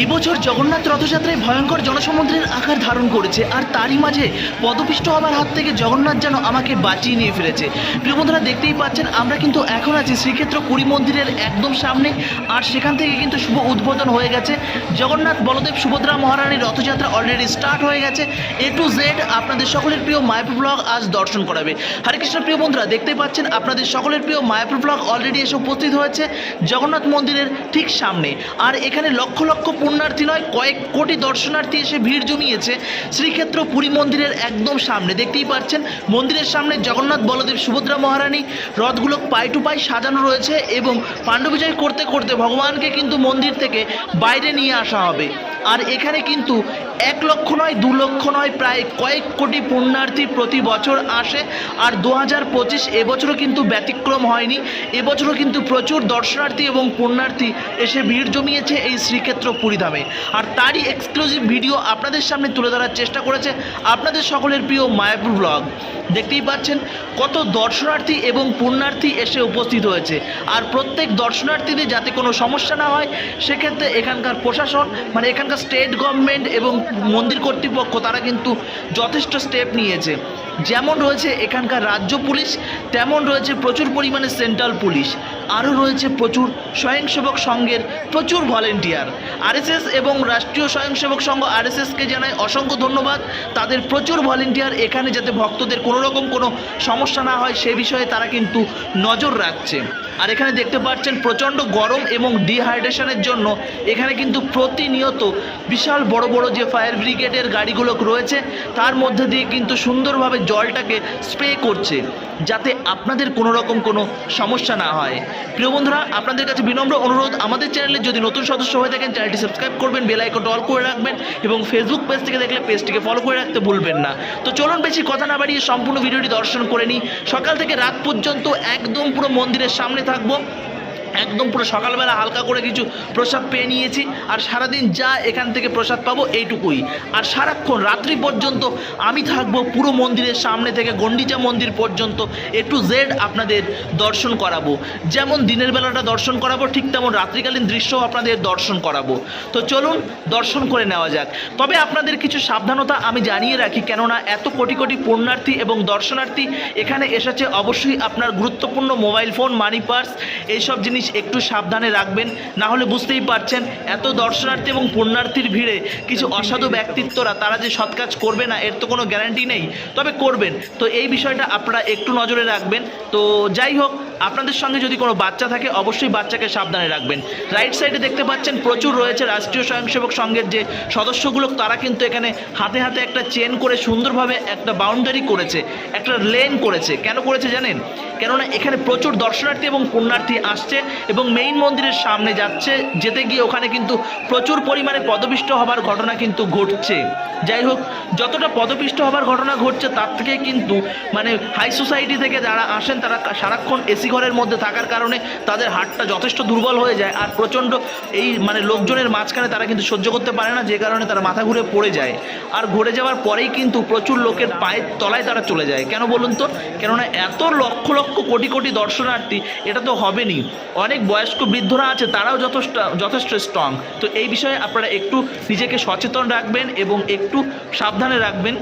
এবছর জগন্নাথ রথযাত্রায় ভয়ঙ্কর জনসমুদ্রের আকার ধারণ করেছে, আর তারই মাঝে পদপিষ্ট হবার হাত থেকে জগন্নাথ যেন আমাকে বাঁচিয়ে নিয়ে ফিরেছে। প্রিয় বন্ধুরা, দেখতেই পাচ্ছেন, আমরা কিন্তু এখন আছি শ্রীক্ষেত্র পুরী মন্দিরের একদম সামনে, আর সেখান থেকে কিন্তু শুভ উদ্বোধন হয়ে গেছে। জগন্নাথ বলদেব সুভদ্রা মহারানীর রথযাত্রা অলরেডি স্টার্ট হয়ে গেছে। এ টু জেড আপনাদের সকলের প্রিয় মায়াপুর ব্লগ আজ দর্শন করাবে। হরে কৃষ্ণ, প্রিয় বন্ধুরা, দেখতেই পাচ্ছেন, আপনাদের সকলের প্রিয় মায়াপুর ব্লগ অলরেডি এসে উপস্থিত হয়েছে জগন্নাথ মন্দিরের ঠিক সামনে। আর এখানে লক্ষ লক্ষ পুণ্যার্থী নয়, কয়েক কোটি দর্শনার্থী এসে ভিড় জমিয়েছে। শ্রীক্ষেত্র পুরী মন্দিরের একদম সামনে। দেখতেই পাচ্ছেন, মন্দিরের সামনে জগন্নাথ, বলদেব, সুভদ্রা মহারানী রথগুলো পাই টু পাই সাজানো রয়েছে এবং পাণ্ডবিজয় করতে করতে ভগবানকে কিন্তু মন্দির থেকে বাইরে নিয়ে আসা হবে। আর এখানে কিন্তু এক লক্ষ নয়, দু লক্ষ নয়, প্রায় কয়েক কোটি পুণ্যার্থী প্রতি বছর আসে। আর দু হাজার পঁচিশ এবছরও কিন্তু ব্যতিক্রম হয়নি। এবছরও কিন্তু প্রচুর দর্শনার্থী এবং পুণ্যার্থী এসে ভিড় জমিয়েছে এই শ্রীক্ষেত্র পুরীধামে আর তারই এক্সক্লুসিভ ভিডিও আপনাদের সামনে তুলে ধরার চেষ্টা করেছে আপনাদের সকলের প্রিয় মায়াপুর ব্লগ দেখতেই পাচ্ছেন কত দর্শনার্থী এবং পুণ্যার্থী এসে উপস্থিত হয়েছে। আর প্রত্যেক দর্শনার্থীদের যাতে কোনো সমস্যা না হয়, সেক্ষেত্রে এখানকার প্রশাসন মানে এখানকার স্টেট গভর্নমেন্ট এবং মন্দির কর্তৃপক্ষ তারা কিন্তু যথেষ্ট স্টেপ নিয়েছে। যেমন রয়েছে এখানকার রাজ্য পুলিশ, তেমন রয়েছে প্রচুর পরিমাণে সেন্ট্রাল পুলিশ। আরও রয়েছে প্রচুর স্বয়ংসেবক সংঘের প্রচুর ভলেন্টিয়ার। আরএসএস এবং রাষ্ট্রীয় স্বয়ংসেবক সংঘ আরএসএসকে জানায় অসংখ্য ধন্যবাদ। তাদের প্রচুর ভলেন্টিয়ার এখানে যাতে ভক্তদের কোনো রকম কোনো সমস্যা না হয়, সে বিষয়ে তারা কিন্তু নজর রাখছে। আর এখানে দেখতে পাচ্ছেন প্রচণ্ড গরম এবং ডিহাইড্রেশনের জন্য এখানে কিন্তু প্রতিনিয়ত বিশাল বড় বড় যে ফায়ার ব্রিগেডের গাড়িগুলো রয়েছে, তার মধ্যে দিয়ে কিন্তু সুন্দরভাবে জলটাকে স্প্রে করছে যাতে আপনাদের কোনো রকম কোনো সমস্যা না হয়। প্রিয় বন্ধুরা, আপনাদের কাছে বিনম্র অনুরোধ, আমাদের চ্যানেলে যদি নতুন সদস্য হয়ে থাকেন, চ্যানেলটি সাবস্ক্রাইব করবেন বেল আইকনটা অল করে রাখবেন এবং ফেসবুক পেজ থেকে দেখলে পেজটিকে ফলো করে রাখতে ভুলবেন না। তো চলুন বেশি কথা না বাড়িয়ে সম্পূর্ণ ভিডিওটি দর্শন করে নিই। সকাল থেকে রাত পর্যন্ত একদম পুরো মন্দিরের সামনে থাকব। একদম পুরো সকালবেলা হালকা করে কিছু প্রসাদ পেয়ে নিয়েছি। আর সারাদিন যা এখান থেকে প্রসাদ পাবো এইটুকুই। আর সারাক্ষণ রাত্রি পর্যন্ত আমি থাকব পুরো মন্দিরের সামনে থেকে গন্ডিচা মন্দির পর্যন্ত এ টু জেড আপনাদের দর্শন করাবো। যেমন দিনের বেলাটা দর্শন করাবো, ঠিক তেমন রাত্রিকালীন দৃশ্যও আপনাদের দর্শন করাবো। তো চলুন, দর্শন করে নেওয়া যাক। তবে আপনাদের কিছু সাবধানতা আমি জানিয়ে রাখি, কেননা এত কোটি কোটি পুণ্যার্থী এবং দর্শনার্থী এখানে এসেছে। অবশ্যই আপনার গুরুত্বপূর্ণ মোবাইল ফোন, মানি পার্স, এইসব জিনিস একটু সাবধানে রাখবেন, না হলে বুঝতেই পারছেন এত দর্শনার্থী এবং পুণ্যার্থীর ভিড়ে কিছু অসাধু ব্যক্তিত্বরা তারা যে সৎ কাজ করবে না, এর তো কোনো গ্যারান্টি নেই। তবে করবেন। তো এই বিষয়টা আপনারা একটু নজরে রাখবেন। তো যাই হোক, আপনাদের সঙ্গে যদি কোনো বাচ্চা থাকে, অবশ্যই বাচ্চাকে সাবধানে রাখবেন। রাইট সাইডে দেখতে পাচ্ছেন প্রচুর রয়েছে রাষ্ট্রীয় স্বয়ংসেবক সংঘের যে সদস্যগুলো, তারা কিন্তু এখানে হাতে হাতে একটা চেন করে সুন্দরভাবে একটা বাউন্ডারি করেছে, একটা লেন করেছে। কেন করেছে জানেন? কেননা এখানে প্রচুর দর্শনার্থী এবং পুণ্যার্থী আসছে। এবং মেইন মন্দিরের সামনে যাচ্ছে, যেতে গিয়ে ওখানে কিন্তু প্রচুর পরিমাণে পদপিষ্ট হবার ঘটনা কিন্তু ঘটছে। যাই হোক, যতটা পদপিষ্ট হবার ঘটনা ঘটছে, তার থেকে কিন্তু মানে হাই সোসাইটি থেকে যারা আসেন, তারা সারাক্ষণ এসি ঘরের মধ্যে থাকার কারণে তাদের হাটটা যথেষ্ট দুর্বল হয়ে যায় আর প্রচণ্ড এই মানে লোকজনের মাঝখানে তারা কিন্তু সহ্য করতে পারে না, যে কারণে তারা মাথা ঘুরে পড়ে যায়। আর ঘুরে যাওয়ার পরেই কিন্তু প্রচুর লোকের পায়ের তলায় তারা চলে যায়। কেন বলুন তো? কেননা এত লক্ষ লক্ষ কোটি কোটি দর্শনার্থী, এটা তো হবেনি অনেক বয়স্ক বৃদ্ধরা আছে, তারাও যথেষ্ট যথেষ্ট স্ট্রং তো এই বিষয়ে আপনারা একটু নিজেকে সচেতন রাখবেন এবং একটু সাবধানে রাখবেন।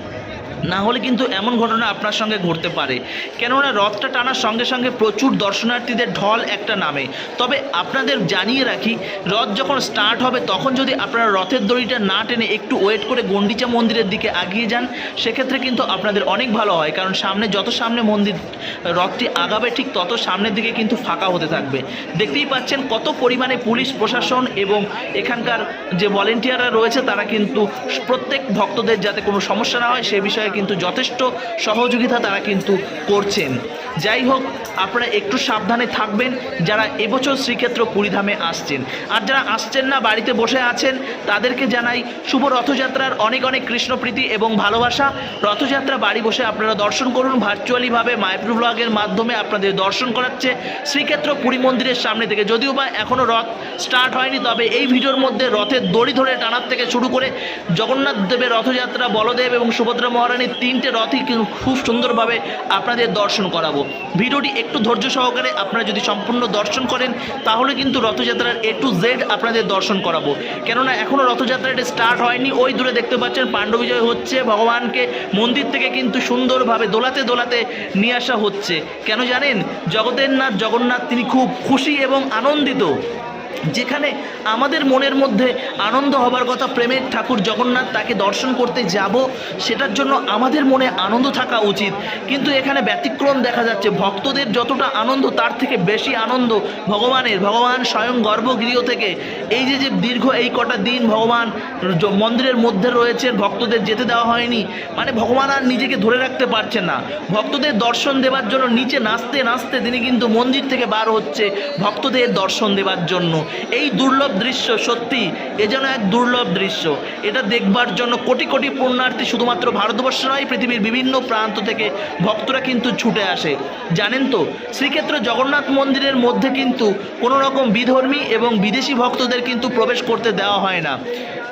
না হলে কিন্তু এমন ঘটনা আপনার সঙ্গে ঘটতে পারে। কেননা রথটা টানার সঙ্গে সঙ্গে প্রচুর দর্শনার্থীদের ঢল একটা নামে। তবে আপনাদের জানিয়ে রাখি, রথ যখন স্টার্ট হবে, তখন যদি আপনারা রথের দড়িটা না টেনে একটু ওয়েট করে গন্ডিচা মন্দিরের দিকে আগিয়ে যান, সেক্ষেত্রে কিন্তু আপনাদের অনেক ভালো হয়। কারণ সামনে যত সামনে মন্দির, রথটি আগাবে, ঠিক তত সামনের দিকে কিন্তু ফাঁকা হতে থাকবে। দেখতেই পাচ্ছেন কত পরিমাণে পুলিশ, প্রশাসন এবং এখানকার যে ভলেন্টিয়াররা রয়েছে, তারা কিন্তু প্রত্যেক ভক্তদের যাতে কোনো সমস্যা না হয়, সে বিষয়ে কিন্তু যথেষ্ট সহযোগিতা তারা কিন্তু করছেন। যাই হোক, আপনারা একটু সাবধানে থাকবেন, যারা এবছর শ্রীক্ষেত্র পুরীধামে আসছেন। আর যারা আসছেন না, বাড়িতে বসে আছেন, তাদেরকে জানাই শুভ রথযাত্রার অনেক অনেক কৃষ্ণপ্রীতি এবং ভালোবাসা। রথযাত্রা বাড়ি বসে আপনারা দর্শন করুন, ভার্চুয়ালিভাবে মায়াপুর ব্লগের মাধ্যমে আপনাদের দর্শন করাচ্ছে। শ্রীক্ষেত্র পুরী মন্দিরের সামনে থেকে যদিও বা এখনও রথ স্টার্ট হয়নি, তবে এই ভিডিওর মধ্যে রথের দড়ি ধরে টানার থেকে শুরু করে জগন্নাথ দেবের রথযাত্রা, বলদেব এবং সুভদ্রা মহারানীর তিনটে রথই কিন্তু খুব সুন্দরভাবে আপনাদের দর্শন করাবো। ভিডিওটি একটু ধৈর্য সহকারে আপনারা যদি সম্পূর্ণ দর্শন করেন, তাহলে কিন্তু রথযাত্রার এ টু জেড আপনাদের দর্শন করাবো। কেননা এখনও রথযাত্রাটা স্টার্ট হয়নি, ওই দূরে দেখতে পাচ্ছেন পাণ্ডব বিজয় হচ্ছে, ভগবানকে মন্দির থেকে কিন্তু সুন্দরভাবে দোলাতে দোলাতে নিয়ে আসা হচ্ছে। কেন জানেন? জগতের নাথ জগন্নাথ, তিনি খুব খুশি এবং আনন্দিত। যেখানে আমাদের মনের মধ্যে আনন্দ হবার কথা প্রেমের ঠাকুর জগন্নাথ তাকে দর্শন করতে যাব, সেটার জন্য আমাদের মনে আনন্দ থাকা উচিত। কিন্তু এখানে ব্যতিক্রম দেখা যাচ্ছে, ভক্তদের যতটা আনন্দ, তার থেকে বেশি আনন্দ ভগবানের। ভগবান স্বয়ং গর্ভগৃহ থেকে। এই যে যে দীর্ঘ এই কটা দিন ভগবান মন্দিরের মধ্যে রয়েছে ভক্তদের যেতে দেওয়া হয়নি মানে ভগবান আর নিজেকে ধরে রাখতে পারছেন না। ভক্তদের দর্শন দেওয়ার জন্য নিচে নাচতে নাচতে তিনি কিন্তু মন্দির থেকে বার হচ্ছে, ভক্তদের দর্শন দেওয়ার জন্য। এই দুর্লভ দৃশ্য সত্যি, এ যেন এক দুর্লভ দৃশ্য। এটা দেখবার জন্য কোটি কোটি পুণ্যার্থী শুধুমাত্র ভারতবর্ষ নয়, পৃথিবীর বিভিন্ন প্রান্ত থেকে ভক্তরা কিন্তু ছুটে আসে। জানেন তো, শ্রীক্ষেত্র জগন্নাথ মন্দিরের মধ্যে কিন্তু কোনো রকম বিধর্মী এবং বিদেশি ভক্তদের কিন্তু প্রবেশ করতে দেওয়া হয় না।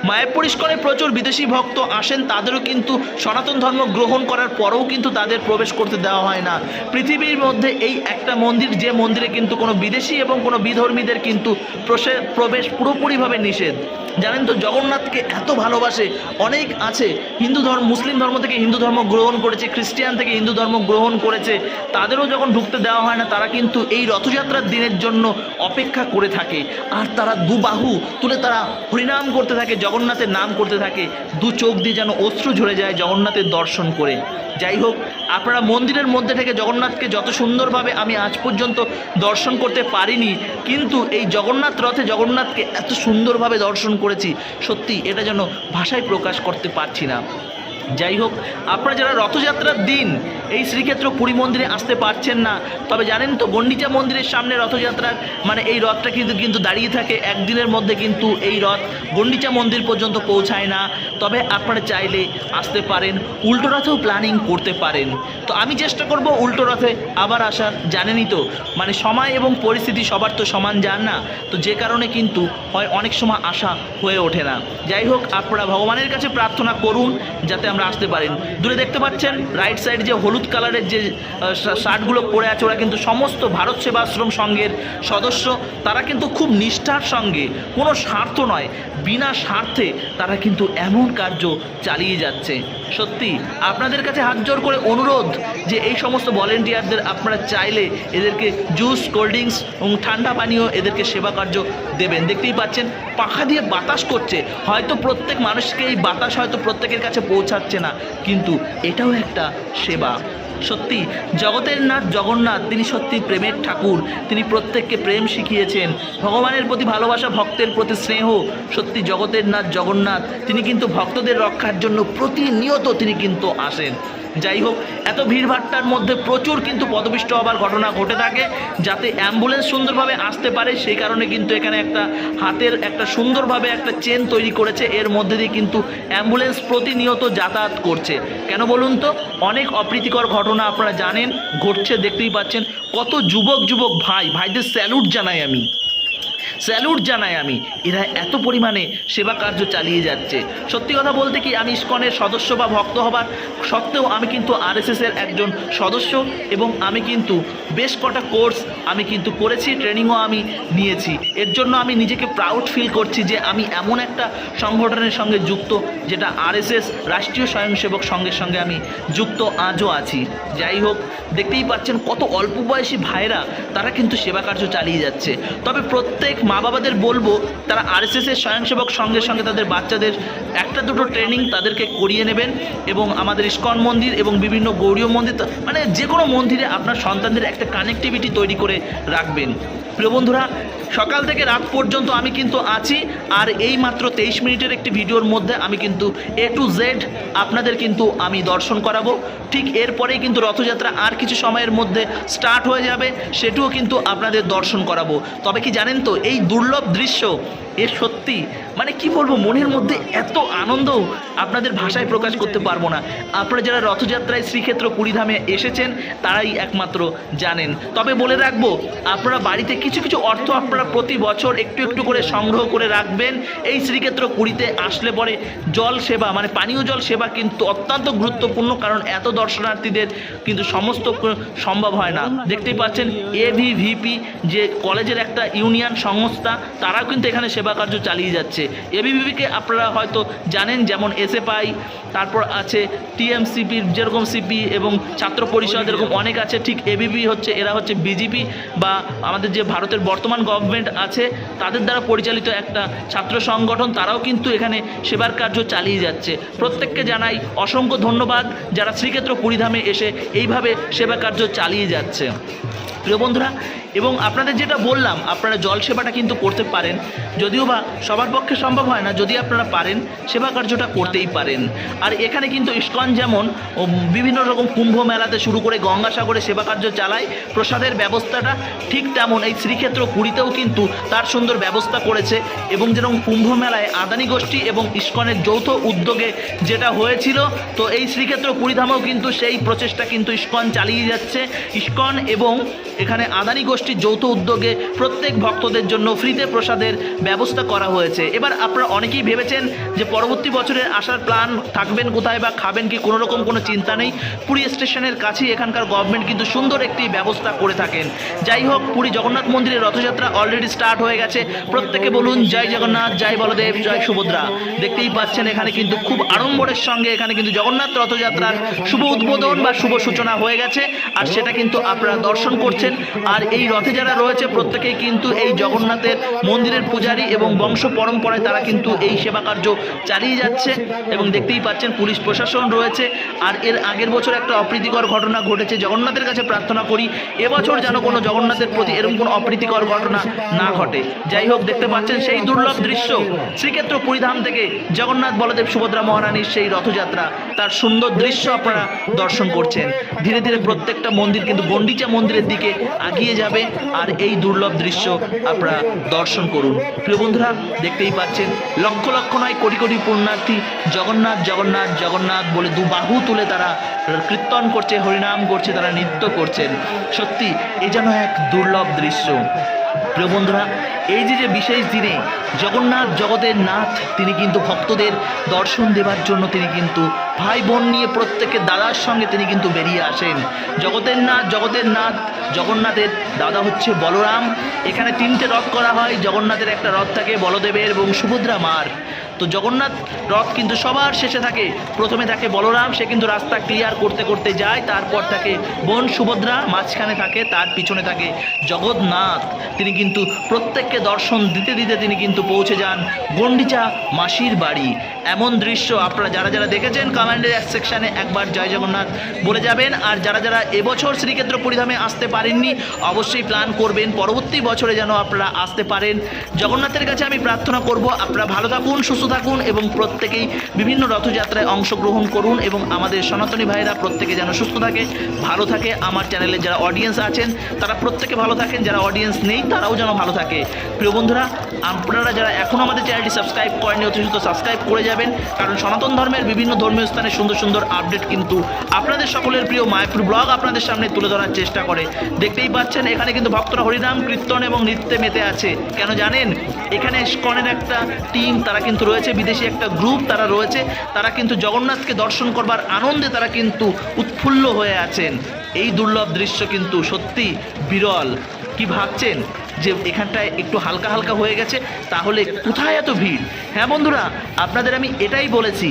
মায়াপুর ইস্কনে প্রচুর বিদেশি ভক্ত আসেন, তাদেরও কিন্তু সনাতন ধর্ম গ্রহণ করার পরেও কিন্তু তাদের প্রবেশ করতে দেওয়া হয় না। পৃথিবীর মধ্যে এই একটা মন্দির, যে মন্দিরে কিন্তু কোনো বিদেশি এবং কোনো বিধর্মীদের কিন্তু প্রবেশ পুরোপুরিভাবে নিষেধ। জানেন তো, জগন্নাথকে এত ভালোবাসে, অনেক আছে। হিন্দু ধর্ম, মুসলিম ধর্ম থেকে হিন্দু ধর্ম গ্রহণ করেছে খ্রিস্টিয়ান থেকে হিন্দু ধর্ম গ্রহণ করেছে, তাদেরও যখন ঢুকতে দেওয়া হয় না, তারা কিন্তু এই রথযাত্রার দিনের জন্য অপেক্ষা করে থাকে। আর তারা দুবাহু তুলে তারা হরিনাম করতে থাকে, জগন্নাথের নাম করতে থাকে। দু চোখ দিয়ে যেন অশ্রু ঝরে যায় জগন্নাথের দর্শন করে। যাই হোক, আপনারা মন্দিরের মধ্যে থেকে জগন্নাথকে যত সুন্দরভাবে আমি আজ পর্যন্ত দর্শন করতে পারিনি, কিন্তু এই জগন্নাথ রথে জগন্নাথকে এত সুন্দরভাবে দর্শন করেছি। সত্যি এটা যেন ভাষায় প্রকাশ করতে পারছি না। যাই হোক, আপনারা যারা রথযাত্রার দিন এই শ্রীক্ষেত্র পুরী মন্দিরে আসতে পারছেন না, তবে জানেন তো গন্ডিচা মন্দিরের সামনে রথযাত্রার মানে এই রথটা কিন্তু কিন্তু দাঁড়িয়ে থাকে, একদিনের মধ্যে কিন্তু এই রথ গন্ডিচা মন্দির পর্যন্ত পৌঁছায় না। তবে আপনারা চাইলে আসতে পারেন, উল্টো রথেও প্ল্যানিং করতে পারেন। তো আমি চেষ্টা করব উল্টো রথে আবার আসার, জানেনই তো মানে সময় এবং পরিস্থিতি সবার তো সমান যান না? তো যে কারণে কিন্তু হয় অনেক সময় আসা হয়ে ওঠে না। যাই হোক, আপনারা ভগবানের কাছে প্রার্থনা করুন, যাতে আমরা আসতে পারেন। দূরে দেখতে পাচ্ছেন রাইট সাইড যে হলুদ কালারের যে শার্টগুলো পরে আছে, ওরা কিন্তু সমস্ত ভারত সেবাশ্রম সংঘের সদস্য। তারা কিন্তু খুব নিষ্ঠার সঙ্গে, কোনো স্বার্থ নয়, বিনা স্বার্থে তারা কিন্তু এমন কার্য চালিয়ে যাচ্ছে। সত্যি, আপনাদের কাছে হাত জোর করে অনুরোধ যে এই সমস্ত ভলেন্টিয়ারদের আপনারা চাইলে এদেরকে জুস কোল্ড ড্রিঙ্কস এবং ঠান্ডা পানীয় এদেরকে সেবা কার্য দেবেন। দেখতেই পাচ্ছেন, পাখা দিয়ে বাতাস করছে। হয়তো প্রত্যেক মানুষকে এই বাতাস হয়তো প্রত্যেকের কাছে পৌঁছাচ্ছে। না। কিন্তু এটাও একটা সেবা। সত্যি, জগতের নাথ জগন্নাথ, তিনি সত্যি প্রেমের ঠাকুর। তিনি প্রত্যেককে প্রেম শিখিয়েছেন। ভগবানের প্রতি ভালোবাসা, ভক্তের প্রতি স্নেহ। সত্যি, জগতের নাথ জগন্নাথ, তিনি কিন্তু ভক্তদের রক্ষার জন্য প্রতিনিয়ত তিনি কিন্তু আসেন। যাই হোক, এত ভিড়ভাট্টার মধ্যে প্রচুর কিন্তু পদপিষ্ট হবার ঘটনা ঘটে থাকে, যাতে অ্যাম্বুলেন্স সুন্দরভাবে আসতে পারে, সেই কারণে কিন্তু এখানে একটা হাতের একটা সুন্দরভাবে একটা চেন তৈরি করেছে, এর মধ্যে দিয়ে কিন্তু অ্যাম্বুলেন্স প্রতিনিয়ত যাতায়াত করছে। কেন বলুন তো, অনেক অপ্রীতিকর ঘটনা আপনারা জানেন, ঘটছে, দেখতেই পাচ্ছেন, কত যুবক যুবক ভাই, ভাইদের স্যালুট জানাই আমি। স্যালুট জানাই আমি। এরা এত পরিমাণে সেবা কার্য চালিয়ে যাচ্ছে। সত্যি কথা বলতে কি, আমি ইস্কনের সদস্য বা ভক্ত হবার সত্ত্বেও আমি কিন্তু আরএসএসের একজন সদস্য এবং আমি কিন্তু বেশ কটা কোর্স আমি কিন্তু করেছি, ট্রেনিংও আমি নিয়েছি। এর জন্য আমি নিজেকে প্রাউড ফিল করছি যে আমি এমন একটা সংগঠনের সঙ্গে যুক্ত, যেটা আরএসএস রাষ্ট্রীয় স্বয়ংসেবক সঙ্গের সঙ্গে আমি যুক্ত আজও আছি। যাই হোক, দেখতেই পাচ্ছেন কত অল্প বয়সী ভাইরা তারা কিন্তু সেবা কার্য চালিয়ে যাচ্ছে। তবে প্রত্যেক মা বাবাদের বলব, তারা আরএসএসের স্বয়ংসেবক সঙ্গে সঙ্গে তাদের বাচ্চাদের একটা দুটো ট্রেনিং তাদেরকে করিয়ে নেবেন এবং আমাদের ইস্কন মন্দির এবং বিভিন্ন গৌরীয় মন্দির মানে যে কোনো মন্দিরে আপনার সন্তানদের একটা কানেক্টিভিটি তৈরি করে রাখবেন। প্রিয় বন্ধুরা সকাল থেকে রাত পর্যন্ত আমি কিন্তু আছি। আর এই মাত্র তেইশ মিনিটের একটি ভিডিওর মধ্যে আমি কিন্তু এ টু জেড আপনাদের কিন্তু আমি দর্শন করাবো। ঠিক এরপরেই কিন্তু রথযাত্রা আর কিছু সময়ের মধ্যে স্টার্ট হয়ে যাবে, সেটিও কিন্তু আপনাদের দর্শন করাবো। তবে কি জানেন তো, এই দুর্লভ দৃশ্য, এ সত্যি মানে কি বলব, মনের মধ্যে এত আনন্দ আপনাদের ভাষায় প্রকাশ করতে পারব না। আপনারা যারা রথযাত্রায় শ্রীক্ষেত্র পুরীধামে এসেছেন, তারাই একমাত্র জানেন। তবে বলে রাখব, আপনারা বাড়িতে কিছু কিছু অর্থ আপনারা আপনারা প্রতি বছর একটু একটু করে সংগ্রহ করে রাখবেন। এই শ্রীক্ষেত্র পুরীতে আসলে পরে জল সেবা মানে পানীয় জল সেবা কিন্তু অত্যন্ত গুরুত্বপূর্ণ, কারণ এত দর্শনার্থীদের কিন্তু সমস্ত সম্ভব হয় না। দেখতেই পাচ্ছেন এভিভিপি যে কলেজের একটা ইউনিয়ন সংস্থা, তারাও কিন্তু এখানে সেবা কার্য চালিয়ে যাচ্ছে। এভিভিপিকে আপনারা হয়তো জানেন, যেমন এসএফআই তারপর আছে টিএমসিপির যেরকম সিপি এবং ছাত্র পরিষদ, এরকম অনেক আছে। ঠিক এবিপি হচ্ছে, এরা হচ্ছে বিজেপি বা আমাদের যে ভারতের বর্তমান গভর্নমেন্ট আছে, তাদের দ্বারা পরিচালিত একটা ছাত্র সংগঠন, তারাও কিন্তু এখানে সেবার কার্য চালিয়ে যাচ্ছে। প্রত্যেককে জানাই অসংখ্য ধন্যবাদ, যারা শ্রীক্ষেত্র পুরীধামে এসে এইভাবে সেবা কার্য চালিয়ে যাচ্ছে। প্রিয় বন্ধুরা এবং আপনাদের যেটা বললাম, আপনারা জল সেবাটা কিন্তু করতে পারেন। যদিও বা সবার পক্ষে সম্ভব হয় না, যদি আপনারা পারেন, সেবা কার্যটা করতেই পারেন। আর এখানে কিন্তু ইস্কন যেমন বিভিন্ন রকম কুম্ভ মেলাতে শুরু করে গঙ্গাসাগরে সেবা কার্য চালায়, প্রসাদের ব্যবস্থাটা ঠিক তেমন। এই শ্রীক্ষেত্র পুরীতেও কিন্তু তার সুন্দর ব্যবস্থা করেছে এবং যেরকম কুম্ভ মেলায় আদানি গোষ্ঠী এবং ইস্কনের যৌথ উদ্যোগে যেটা হয়েছিল, তো এই শ্রীক্ষেত্র পুরীধামেও কিন্তু সেই প্রচেষ্টা কিন্তু ইস্কন চালিয়ে যাচ্ছে। ইস্কন এবং এখানে আদানি গোষ্ঠীর যৌথ উদ্যোগে প্রত্যেক ভক্তদের জন্য ফ্রিতে প্রসাদের ব্যবস্থা করা হয়েছে। এবার আপনারা অনেকেই ভেবেছেন যে পরবর্তী বছরে আসার প্ল্যান থাকবেন কোথায় বা খাবেন কি, কোনো রকম কোনো চিন্তা নেই। পুরী স্টেশনের কাছেই এখানকার গভর্নমেন্ট কিন্তু সুন্দর একটি ব্যবস্থা করে থাকেন। যাই হোক, পুরী জগন্নাথ মন্দিরের রথযাত্রা অলরেডি স্টার্ট হয়ে গেছে। প্রত্যেকে বলুন, জয় জগন্নাথ, জয় বলদেব, জয় সুভদ্রা। দেখতেই পাচ্ছেন এখানে কিন্তু খুব আড়ম্বরের সঙ্গে এখানে কিন্তু জগন্নাথ রথযাত্রার শুভ উদ্বোধন বা শুভ সূচনা হয়ে গেছে। আর সেটা কিন্তু আপনারা দর্শন করছেন। আর এই রথে যারা রয়েছে, প্রত্যেকেই কিন্তু এই জগন্নাথের মন্দিরের পূজারী এবং বংশ পরম্পরায় তারা কিন্তু এই সেবা কার্য চালিয়ে যাচ্ছে এবং দেখতেই পাচ্ছেন পুলিশ প্রশাসন রয়েছে। আর এর আগের বছর একটা অপ্রীতিকর ঘটনা ঘটেছে। জগন্নাথের কাছে প্রার্থনা করি, এবছর যেন কোনো জগন্নাথের প্রতি এরকম কোনো অপ্রীতিকর ঘটনা না ঘটে। যাই হোক, দেখতে পাচ্ছেন সেই দুর্লভ দৃশ্য। শ্রীক্ষেত্র পুরীধাম থেকে জগন্নাথ বলদেব সুভদ্রা মহারানীর সেই রথযাত্রা, তার সুন্দর দৃশ্য আপনারা দর্শন করছেন। ধীরে ধীরে প্রত্যেকটা মন্দির কিন্তু গন্ডিচা মন্দিরের দিকে আগিয়ে যাবে। আর এই দুর্লভ দৃশ্য আপনারা দর্শন করুন। প্রিয় বন্ধুরা, দেখতেই পাচ্ছেন, লক্ষ লক্ষ নয়, কোটি কোটি পুণ্যার্থী জগন্নাথ জগন্নাথ জগন্নাথ বলে দু বাহু তুলে তারা কীর্তন করছে, হরিনাম করছে, তারা নৃত্য করছেন। সত্যি, এ যেন এক দুর্লভ দৃশ্য। প্রিয় বন্ধুরা, এই যে যে বিশেষ দিনে জগন্নাথ জগতের নাথ, তিনি কিন্তু ভক্তদের দর্শন দেবার জন্য তিনি কিন্তু ভাই বোন নিয়ে প্রত্যেকের দাদার সঙ্গে তিনি কিন্তু বেরিয়ে আসেন। জগতের নাথ জগতের নাথ, জগন্নাথের দাদা হচ্ছে বলরাম। এখানে তিনটে রথ করা হয়, জগন্নাথের একটা রথ থাকে বলদেবের এবং সুভদ্রা মার। তো জগন্নাথ রথ কিন্তু সবার শেষে থাকে। প্রথমে থাকে বলরাম, সে কিন্তু রাস্তা ক্লিয়ার করতে করতে যায়, তারপর থাকে বোন সুভদ্রা, মাঝখানে থাকে, তার পিছনে থাকে জগন্নাথ। তিনি কিন্তু প্রত্যেককে দর্শন দিতে দিতে তিনি কিন্তু পৌঁছে যান গন্ডিচা মাসির বাড়ি। এমন দৃশ্য আপনারা যারা যারা দেখেছেন কমান্ডের এক সেকশানে একবার জয় জগন্নাথ বলে যাবেন। আর যারা যারা এবছর শ্রীক্ষেত্র পরিধামে আসতে পারেননি, অবশ্যই প্ল্যান করবেন, পরবর্তী বছরে যেন আপনারা আসতে পারেন। জগন্নাথের কাছে আমি প্রার্থনা করব, আপনারা ভালো থাকুন, সুস্থ থাকুন এবং প্রত্যেকেই বিভিন্ন রথযাত্রায় অংশগ্রহণ করুন এবং আমাদের সনাতনী ভাইরা প্রত্যেকে যেন সুস্থ থাকে, ভালো থাকে। আমার চ্যানেলে যারা অডিয়েন্স আছেন, তারা প্রত্যেকে ভালো থাকেন। যারা অডিয়েন্স নেই, তারাও যেন ভালো থাকে। প্রিয় বন্ধুরা, আপনারা যারা এখনও আমাদের চ্যানেলটি সাবস্ক্রাইব করেনি অতি দ্রুত সাবস্ক্রাইব করে যাবেন। কারণ সনাতন ধর্মের বিভিন্ন ধর্মীয় স্থানে সুন্দর সুন্দর আপডেট কিন্তু আপনাদের সকলের প্রিয় মায়াপুর ব্লগ আপনাদের সামনে তুলে ধরার চেষ্টা করে। দেখতেই পাচ্ছেন, এখানে কিন্তু ভক্তরা হরিনাম, কীর্তন এবং নৃত্যে মেতে আছে। কেন জানেন? এখানে স্কনের একটা টিম তারা কিন্তু রয়েছে। বিদেশি একটা গ্রুপ তারা রয়েছে, তারা কিন্তু জগন্নাথকে দর্শন করবার আনন্দে তারা কিন্তু উৎফুল্ল হয়ে আছেন। এই দুর্লভ দৃশ্য কিন্তু সত্যি বিরল। কি ভাবছেন? যে এখানটায় একটু হালকা হালকা হয়ে গেছে, তাহলে কোথায় এত ভিড়? হ্যাঁ বন্ধুরা, আপনাদের আমি এটাই বলেছি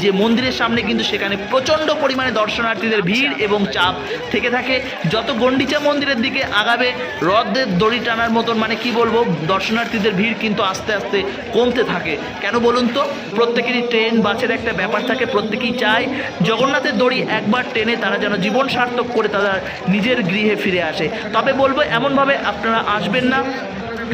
যে মন্দিরের সামনে কিন্তু সেখানে প্রচণ্ড পরিমাণে দর্শনার্থীদের ভিড় এবং চাপ থেকে থাকে। যত গন্ডিচা মন্দিরের দিকে আগাবে রথদের দড়ি টানার মতন মানে কি বলব, দর্শনার্থীদের ভিড় কিন্তু আস্তে আস্তে কমতে থাকে। কেন বলুন তো? প্রত্যেকেরই ট্রেন, বাসের একটা ব্যাপার থাকে, প্রত্যেকেই চায় জগন্নাথের দড়ি একবার টেনে তারা যেন জীবন সার্থক করে তারা নিজের গৃহে ফিরে আসে। তবে বলব, এমনভাবে আপনারা আসবেন না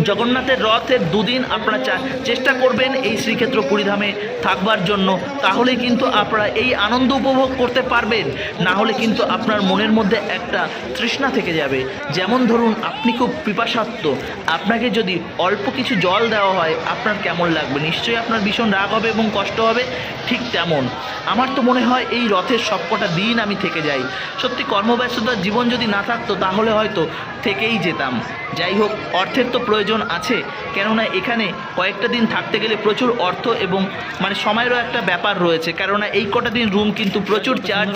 জগন্নাথের রথের দুদিন আপনারা চেষ্টা করবেন এই শ্রীক্ষেত্র পুরীধামে থাকবার জন্য। তাহলে কিন্তু আপনারা এই আনন্দ উপভোগ করতে পারবেন। না হলে কিন্তু আপনার মনের মধ্যে একটা তৃষ্ণা থেকে যাবে। যেমন ধরুন, আপনি খুব পিপাসাত্ম আপনাকে যদি অল্প কিছু জল দেওয়া হয়, আপনার কেমন লাগবে? নিশ্চয়ই আপনার ভীষণ রাগ হবে এবং কষ্ট হবে। ঠিক তেমন। আমার তো মনে হয় এই রথের সবকটা দিন আমি থেকে যাই। সত্যি কর্মব্যস্ততার জীবন যদি না থাকতো, তাহলে হয়তো থেকেই যেতাম। যাই হোক, অর্থের তো প্রয়োজন। প্রয়োজন আছে। কেননা এখানে কয়েকটা দিন থাকতে গেলে প্রচুর অর্থ এবং মানে সময়েরও একটা ব্যাপার রয়েছে। কেননা এই কটা দিন রুম কিন্তু প্রচুর চার্জ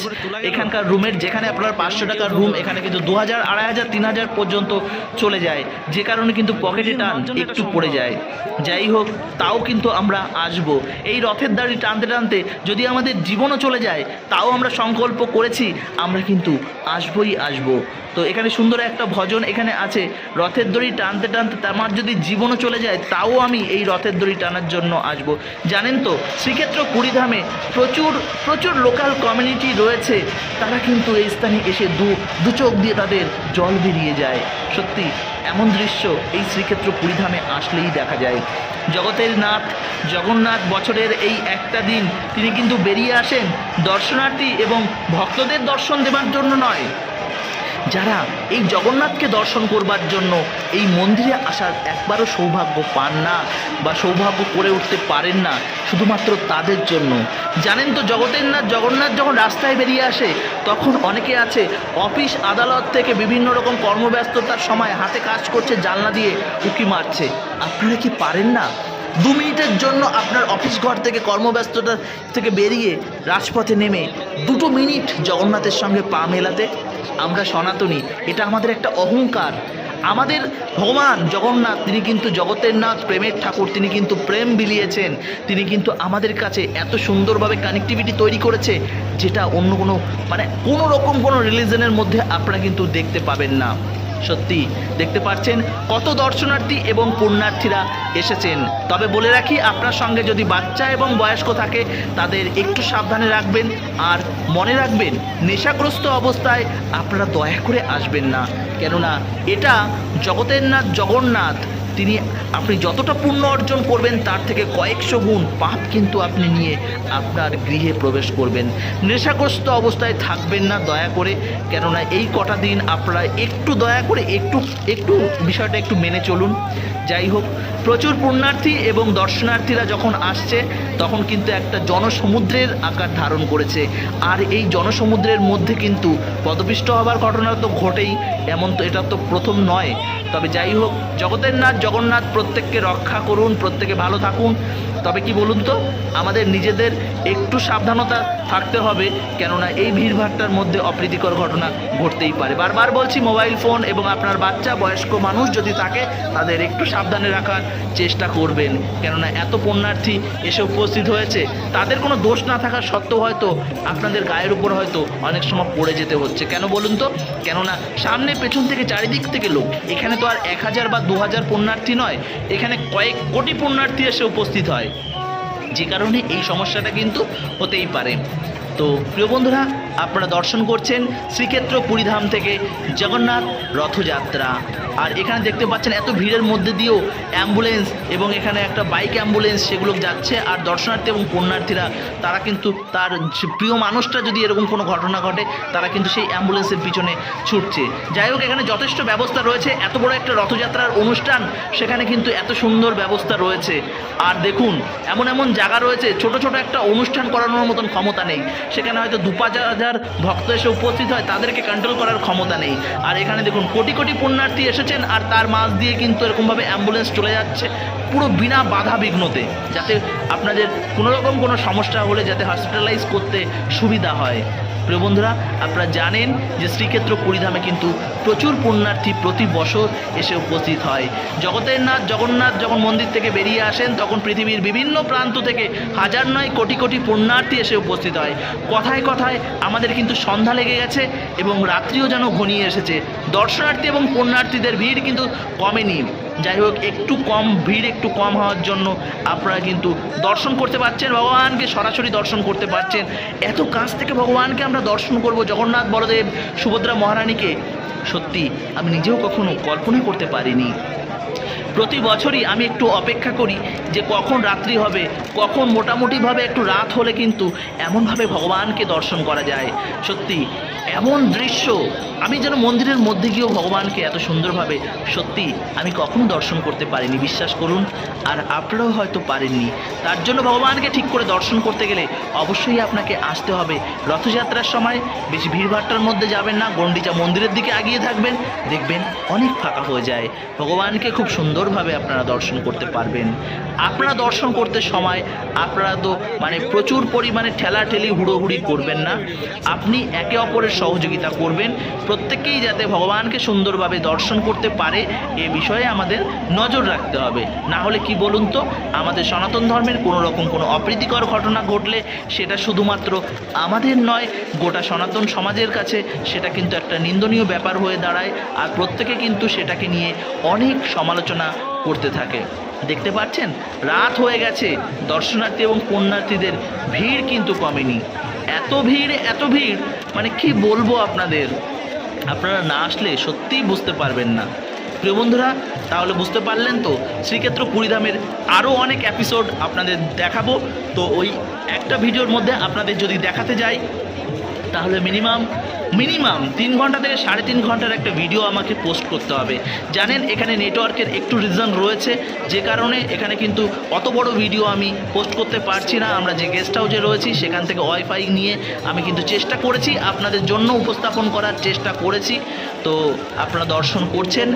এখানকার রুমের যেখানে আপনার পাঁচশো টাকার রুম এখানে কিন্তু দু হাজার, আড়াই হাজার, তিন হাজার পর্যন্ত চলে যায়। যে কারণে কিন্তু পকেটে টান একটু পড়ে যায়। যাই হোক, তাও কিন্তু আমরা আসব। এই রথের দাড়ি টানতে টানতে যদি আমাদের জীবনও চলে যায়, তাও আমরা সংকল্প করেছি, আমরা কিন্তু আসবই আসব। তো এখানে সুন্দর একটা ভজন এখানে আছে। রথের দড়ি টানতে টানতে আমার যদি জীবনও চলে যায়, তাও আমি এই রথের দড়ি টানার জন্য আসব। জানেন তো, শ্রীক্ষেত্র কুড়িধামে প্রচুর প্রচুর লোকাল কমিউনিটি রয়েছে। তারা কিন্তু এই স্থানে এসে দু দু চোখ দিয়ে তাদের জল বেরিয়ে যায়। সত্যি, এমন দৃশ্য এই শ্রীক্ষেত্র পুরীধামে আসলেই দেখা যায়। জগতের নাথ, জগন্নাথ বছরের এই একটা দিন তিনি কিন্তু বেরিয়ে আসেন দর্শনার্থী এবং ভক্তদের দর্শন দেবার জন্য নয়। যারা এই জগন্নাথকে দর্শন করবার জন্য এই মন্দিরে আসার একবারও সৌভাগ্য পান না বা সৌভাগ্য করে উঠতে পারেন না শুধুমাত্র তাদের জন্য। জানেন তো জগতের নাথ জগন্নাথ যখন রাস্তায় বেরিয়ে আসে, তখন অনেকে আছে অফিস, আদালত থেকে বিভিন্ন রকম কর্মব্যস্ততার সময় হাতে কাজ করছে, জানলা দিয়ে উকি মারছে। আপনারা কি পারেন না? দু মিনিটের জন্য আপনার অফিস ঘর থেকে কর্মব্যস্ততা থেকে বেরিয়ে রাজপথে নেমে দুটো মিনিট জগন্নাথের সঙ্গে পা মেলাতে আমরা সনাতনী, এটা আমাদের একটা অহংকার। আমাদের ভগবান জগন্নাথ, তিনি কিন্তু জগতের নাথ, প্রেমের ঠাকুর, তিনি কিন্তু প্রেম বিলিয়েছেন। তিনি কিন্তু আমাদের কাছে এত সুন্দরভাবে কানেকটিভিটি তৈরি করেছে, যেটা অন্য কোনো মানে কোনো রকম কোনো রিলিজনের মধ্যে আপনারা কিন্তু দেখতে পাবেন না। সত্যি দেখতে পাচ্ছেন কত দর্শনার্থী এবং পুণ্যার্থীরা এসেছেন। তবে বলে রাখি, আপনার সঙ্গে যদি বাচ্চা এবং বয়স্ক থাকে, তাদের একটু সাবধানে রাখবেন। আর মনে রাখবেন, নেশাগ্রস্ত অবস্থায় আপনারা দয়া করে আসবেন না। কেননা, এটা জগতের নাথ জগন্নাথ। তিনি আপনি যতটা পুণ্য অর্জন করবেন, তার থেকে কয়েকশো গুণ পাপ কিন্তু আপনি নিয়ে আপনার গৃহে প্রবেশ করবেন। নেশাগ্রস্ত অবস্থায় থাকবেন না, দয়া করে। কেননা এই কটা দিন আপনারা একটু দয়া করে একটু একটু বিষয়টা একটু মেনে চলুন। যাই হোক, প্রচুর পুণ্যার্থী এবং দর্শনার্থীরা যখন আসছে, তখন কিন্তু একটা জনসমুদ্রের আকার ধারণ করেছে। আর এই জনসমুদ্রের মধ্যে কিন্তু পদপিষ্ট হবার ঘটনা তো ঘটেই, এমন তো এটা তো প্রথম নয়। তবে যাই হোক, জগতের নাথ, জগন্নাথ প্রত্যেককে রক্ষা করুন, প্রত্যেকে ভালো থাকুন। তবে কি বলুন তো, আমাদের নিজেদের একটু সাবধানতা থাকতে হবে, কেননা এই ভিড়ভাট্টার মধ্যে অপ্রীতিকর ঘটনা ঘটতেই পারে। বারবার বলছি, মোবাইল ফোন এবং আপনার বাচ্চা, বয়স্ক মানুষ যদি থাকে, তাদের একটু সাবধানে রাখার চেষ্টা করবেন। কেননা এত পুণ্যার্থী এসে উপস্থিত হয়েছে, তাদের কোনো দোষ না থাকা সত্ত্বেও হয়তো আপনাদের গায়ের উপর হয়তো অনেক সময় পড়ে যেতে হচ্ছে। কেন বলুন তো? কেননা সামনে পেছন থেকে চারিদিক থেকে লোক। এখানে তো আর এক হাজার বা দু হাজার পুণ্যার্থী নয়, এখানে কয়েক কোটি পুণ্যার্থী এসে উপস্থিত হয়। যে কারণে এই সমস্যাটা কিন্তু হতেই পারে। তো প্রিয় বন্ধুরা আপনারা দর্শন করছেন শ্রীক্ষেত্র পুরীধাম থেকে জগন্নাথ রথযাত্রা। আর এখানে দেখতে পাচ্ছেন এত ভিড়ের মধ্যে দিয়েও অ্যাম্বুলেন্স এবং এখানে একটা বাইক অ্যাম্বুলেন্স সেগুলো যাচ্ছে। আর দর্শনার্থী এবং পুণ্যার্থীরা, তারা কিন্তু তার প্রিয় মানুষটা যদি এরকম কোনো ঘটনা ঘটে, তারা কিন্তু সেই অ্যাম্বুলেন্সের পিছনে ছুটছে। যাই হোক, এখানে যথেষ্ট ব্যবস্থা রয়েছে। এত বড় একটা রথযাত্রার অনুষ্ঠান, সেখানে কিন্তু এত সুন্দর ব্যবস্থা রয়েছে। আর দেখুন, এমন এমন জায়গা রয়েছে, ছোট ছোট একটা অনুষ্ঠান করানোর মতন ক্ষমতা নেই। সেখানে হয়তো দু ভক্ত এসে উপস্থিত হয়, তাদেরকে কন্ট্রোল করার ক্ষমতা নেই। আর এখানে দেখুন, কোটি কোটি পুণ্যার্থী এসেছেন, আর তার মাছ দিয়ে কিন্তু এরকমভাবে অ্যাম্বুলেন্স চলে যাচ্ছে, পুরো বিনা বাধা বিঘ্নতে, যাতে আপনাদের কোনোরকম কোনো সমস্যা হলে যাতে হসপিটালাইজ করতে সুবিধা হয়। প্রিয় বন্ধুরা, আপনারা জানেন যে শ্রীক্ষেত্র পুরীধামে কিন্তু প্রচুর পুণ্যার্থী প্রতি বছর এসে উপস্থিত হয়। জগতের নাথ, জগন্নাথ যখন মন্দির থেকে বেরিয়ে আসেন, তখন পৃথিবীর বিভিন্ন প্রান্ত থেকে হাজার নয় কোটি কোটি পুণ্যার্থী এসে উপস্থিত হয়। কথায় কথায় আমাদের কিন্তু সন্ধ্যা লেগে গেছে এবং রাত্রিও যেন ঘনিয়ে এসেছে। দর্শনার্থী এবং পুণ্যার্থীদের ভিড় কিন্তু কমেনি। যাই হোক, একটু কম ভিড়, একটু কম হওয়ার জন্য আপনারা কিন্তু দর্শন করতে পারছেন, ভগবানকে সরাসরি দর্শন করতে পারছেন। এত কাছ থেকে ভগবানকে আমরা দর্শন করব, জগন্নাথ বলদেব, সুভদ্রা মহারানীকে। সত্যি, আমি নিজেও কখনো কল্পনা করতে পারিনি। প্রতি বছরই আমি একটু অপেক্ষা করি যে কখন রাত্রি হবে, কখন মোটামুটিভাবে একটু রাত হলে কিন্তু এমনভাবে ভগবানকে দর্শন করা যায়। সত্যি, এমন দৃশ্য, আমি যেন মন্দিরের মধ্যে গিয়েও ভগবানকে এত সুন্দরভাবে, সত্যি আমি কখনো দর্শন করতে পারিনি, বিশ্বাস করুন। আর আপনারাও হয়তো পারেননি। তার জন্য ভগবানকে ঠিক করে দর্শন করতে গেলে অবশ্যই আপনাকে আসতে হবে। রথযাত্রার সময় বেশি ভিড়ভাট্টার মধ্যে যাবেন না গন্ডিচা মন্দিরের দিকে এগিয়ে থাকবেন, দেখবেন অনেক ফাঁকা হয়ে যায়। ভগবানকে খুব সুন্দরভাবে আপনারা দর্শন করতে পারবেন। আপনারা দর্শন করতে সময়, আপনারা তো মানে প্রচুর পরিমাণে ঠেলাঠেলি হুড়োহুড়ি করবেন না। আপনি একে অপরের সহযোগিতা করবেন। প্রত্যেকেই যাতে ভগবানকে সুন্দরভাবে দর্শন করতে পারে, এ বিষয়ে আমাদের নজর রাখতে হবে। না হলে কি বলুন তো, আমাদের সনাতন ধর্মের কোনো রকম কোনো অপ্রীতিকর ঘটনা ঘটলে সেটা শুধুমাত্র আমাদের নয়, গোটা সনাতন সমাজের কাছে সেটা কিন্তু একটা নিন্দনীয় ব্যাপার হয়ে দাঁড়ায়। আর প্রত্যেকে কিন্তু সেটাকে নিয়ে অনেক সমালোচনা করতে থাকে। দেখতে পাচ্ছেন? রাত হয়ে গেছে। দর্শনার্থী এবং পুণ্যার্থীদের ভিড় কিন্তু কমেনি। এত ভিড় এত ভিড় মানে কি বলব আপনাদের? আপনারা না আসলে সত্যিই বুঝতে পারবেন না। প্রিয় বন্ধুরা, তাহলে বুঝতে পারলেন তো, শ্রীক্ষেত্র পুরীধামের আরও অনেক এপিসোড আপনাদের দেখাবো। তো ওই একটা ভিডিওর মধ্যে আপনাদের যদি দেখাতে যাই, তাহলে মিনিমাম মিনিমাম তিন ঘণ্টা থেকে সাড়ে তিন ঘণ্টার একটা ভিডিও আমাকে পোস্ট করতে হবে। জানেন, এখানে নেটওয়ার্কের একটু রিজন রয়েছে, যে কারণে এখানে কিন্তু অত বড় ভিডিও আমি পোস্ট করতে পারছি না। আমরা যে গেস্ট হাউসে রয়েছি, সেখান থেকে ওয়াইফাই নিয়ে আমি কিন্তু চেষ্টা করেছি, আপনাদের জন্য উপস্থাপন করার চেষ্টা করেছি। তো আপনারা দর্শন করছেন,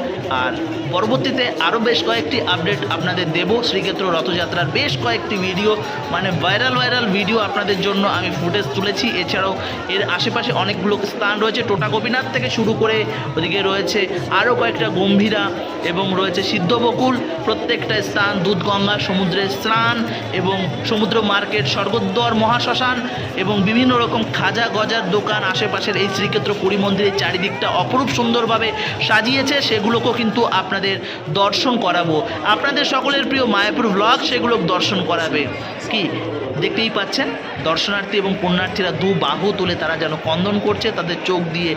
আর পরবর্তীতে আরও বেশ কয়েকটি আপডেট আপনাদের দেব। শ্রীক্ষেত্র রথযাত্রার বেশ কয়েকটি ভিডিও মানে ভাইরাল ভাইরাল ভিডিও আপনাদের জন্য আমি ফুটেজ তুলেছি। এছাড়াও এর আশেপাশে অনেকগুলো স্থান রয়েছে টোটা গোপীনাথ থেকে শুরু করে ওদিকে রয়েছে আরও কয়েকটা গম্ভীরা এবং রয়েছে সিদ্ধবকুল। প্রত্যেকটা স্থান দুধগঙ্গা, সমুদ্রের স্নান এবং সমুদ্র মার্কেট, স্বর্গদ্বার, মহাশ্মশান এবং বিভিন্ন রকম খাজা গজার দোকান আশেপাশের এই শ্রীক্ষেত্র পুরী মন্দিরের চারিদিকটা অপরূপ সুন্দরভাবে সাজিয়েছে। সেগুলোকেও কিন্তু আপনাদের দর্শন করাবো। আপনাদের সকলের প্রিয় মায়াপুর ব্লগ সেগুলো দর্শন করাবে। কি? দেখতেই পাচ্ছেন, দর্শনার্থী এবং পুণ্যার্থীরা দু বাহু তুলে তারা যেন কন্দন করছে, তাদের চোখ দিয়ে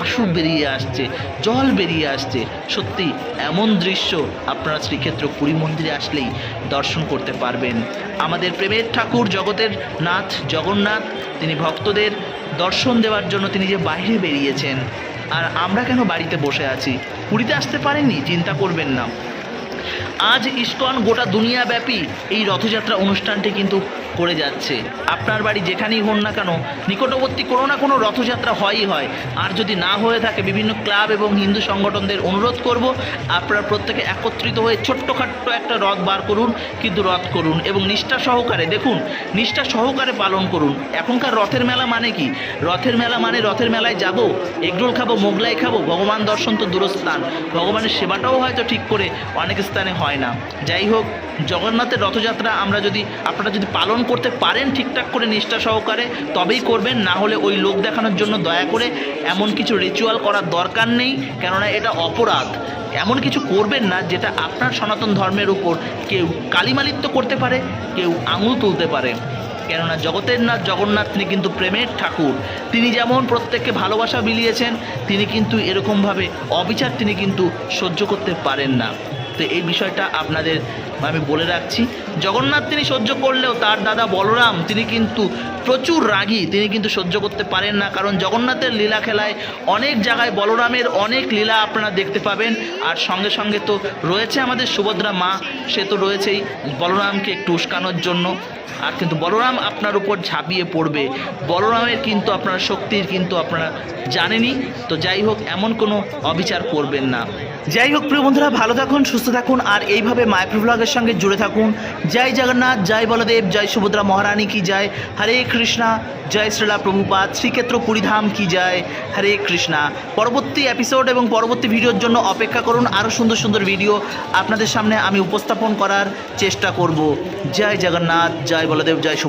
আঁসু বেরিয়ে আসছে, জল বেরিয়ে আসছে। সত্যি, এমন দৃশ্য আপনারা শ্রীক্ষেত্র পুরী মন্দিরে আসলেই দর্শন করতে পারবেন। আমাদের প্রেমের ঠাকুর জগতের নাথ জগন্নাথ, তিনি ভক্তদের দর্শন দেওয়ার জন্য তিনি যে বাইরে বেরিয়েছেন। আর আমরা কেন বাড়িতে বসে আছি? পুরীতে আসতে পারেননি? চিন্তা করবেন না। আজ ইস্কন গোটা দুনিয়াব্যাপী এই রথযাত্রা অনুষ্ঠানটি কিন্তু করে যাচ্ছে। আপনার বাড়ি যেখানেই হন না কেন, নিকটবর্তী কোনো না কোনো রথযাত্রা হয়ই হয়। আর যদি না হয়ে থাকে, বিভিন্ন ক্লাব এবং হিন্দু সংগঠনদের অনুরোধ করব, আপনারা প্রত্যেকে একত্রিত হয়ে ছোট্টখাট্ট একটা রথ বার করুন, কিন্তু রথ করুন এবং নিষ্ঠা সহকারে, দেখুন, নিষ্ঠা সহকারে পালন করুন। এখনকার রথের মেলা মানে কি? রথের মেলা মানে রথের মেলায় যাব, এগরোল খাব, মোগলাই খাব, ভগবান দর্শন তো দূরস্থান। ভগবানের সেবাটাও হয়তো ঠিক করে অনেক স্থানে হয় না। যাই হোক, জগন্নাথের রথযাত্রা আমরা যদি, আপনারা যদি পালন করতে পারেন ঠিকঠাক করে নিষ্ঠা সহকারে, তবেই করবেন, না হলে ওই লোক দেখানোর জন্য দয়া করে এমন কিছু রিচুয়াল করার দরকার নেই, কেননা এটা অপরাধ। এমন কিছু করবেন না যেটা আপনার সনাতন ধর্মের উপর কেউ কালিমালিত্য করতে পারে, কেউ আঙুল তুলতে পারে। কেননা জগতের নাথ জগন্নাথ, তিনি কিন্তু প্রেমের ঠাকুর। তিনি যেমন প্রত্যেককে ভালোবাসা বিলিয়েছেন, তিনি কিন্তু এরকমভাবে অবিচার তিনি কিন্তু সহ্য করতে পারেন না। তো এই বিষয়টা আপনাদের আমি বলে রাখছি, জগন্নাথ তিনি সহ্য করলেও তার দাদা বলরাম, তিনি কিন্তু প্রচুর রাগী, তিনি কিন্তু সহ্য করতে পারেন না, কারণ জগন্নাথের লীলা খেলায় অনেক জায়গায় বলরামের অনেক লীলা আপনারা দেখতে পাবেন। আর সঙ্গে সঙ্গে তো রয়েছে আমাদের সুভদ্রা মা, সে তো রয়েছেই বলরামকে একটু উস্কানোর জন্য। আর কিন্তু বলরাম আপনার উপর ঝাঁপিয়ে পড়বে। বলরামের কিন্তু আপনার শক্তির কিন্তু আপনারা জানেনই। তো যাই হোক, এমন কোনো অবিচার করবেন না। যাই হোক, প্রিয় বন্ধুরা, ভালো থাকুন, সুস্থ থাকুন। আর এইভাবে মায়াপুর সঙ্গে জুড়ে থাকুন। জয় জগন্নাথ, জয় বলদেব, জয় সুভদ্রা মহারানী কি জয়? হরে কৃষ্ণা, জয় শ্রীলা প্রভুপাত শ্রীক্ষেত্র পুরীধাম কি জয়? হরে কৃষ্ণা। পরবর্তী এপিসোড এবং পরবর্তী ভিডিওর জন্য অপেক্ষা করুন আরও সুন্দর সুন্দর ভিডিও আপনাদের সামনে আমি উপস্থাপন করার চেষ্টা করব। জয় জগন্নাথ, জয় বলদেব, জয়